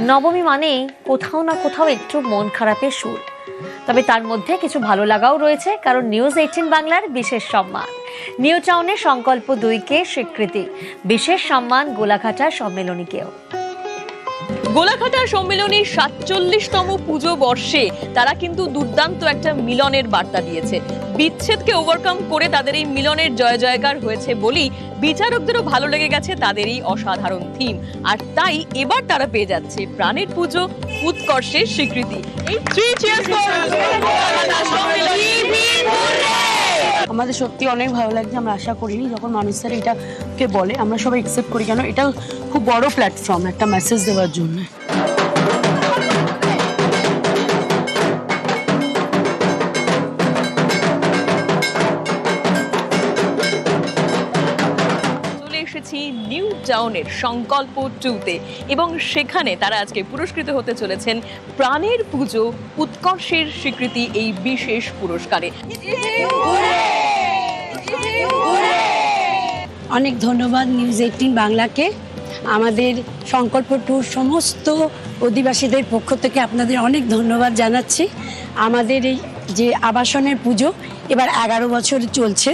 নবমী মানে কোথাও না কোথাও একটু মন খারাপের সুর। তবে তার মধ্যে কিছু ভালো লাগাও রয়েছে, কারণ নিউজ এইটিন বাংলার বিশেষ সম্মান। নিউ টাউনে সংকল্প দুইকে স্বীকৃতি, বিশেষ সম্মান গোলাঘাটা সম্মেলনীকেও। গোলাঘাটা সম্মেলনীর সাতচল্লিশতম পুজো বর্ষে তারা কিন্তু দুর্দান্ত একটা মিলনের বার্তা দিয়েছে। বিচ্ছেদকে ওভারকাম করে তাদের এই মিলনের জয় জয়কার হয়েছে বলেই বিচারকদেরও ভালো লেগে গেছে তাদের এই অসাধারণ থিম আর তাই এবার তারা পেয়ে যাচ্ছে প্রাণের পুজো, উৎকর্ষের স্বীকৃতি। এই আমাদের সত্যি অনেক ভালো লাগছে আমরা আশা করিনি যখন মানুষ স্যার এটাকে বলে আমরা সবাই একসেপ্ট করি। কেন? এটা খুব বড় প্ল্যাটফর্ম একটা মেসেজ দেওয়ার জন্য। চলে এসেছি নিউ টাউনের সংকল্প টুতে এবং সেখানে তারা আজকে পুরস্কৃত হতে চলেছেন প্রাণের পুজো উৎকর্ষের স্বীকৃতি এই বিশেষ পুরস্কারে। অনেক ধন্যবাদ নিউজ এইটিন বাংলাকে। আমাদের সংকল্প ট্যুর সমস্ত অধিবাসীদের পক্ষ থেকে আপনাদের অনেক ধন্যবাদ জানাচ্ছি। আমাদের এই যে আবাসনের পুজো এবার এগারো বছর চলছে।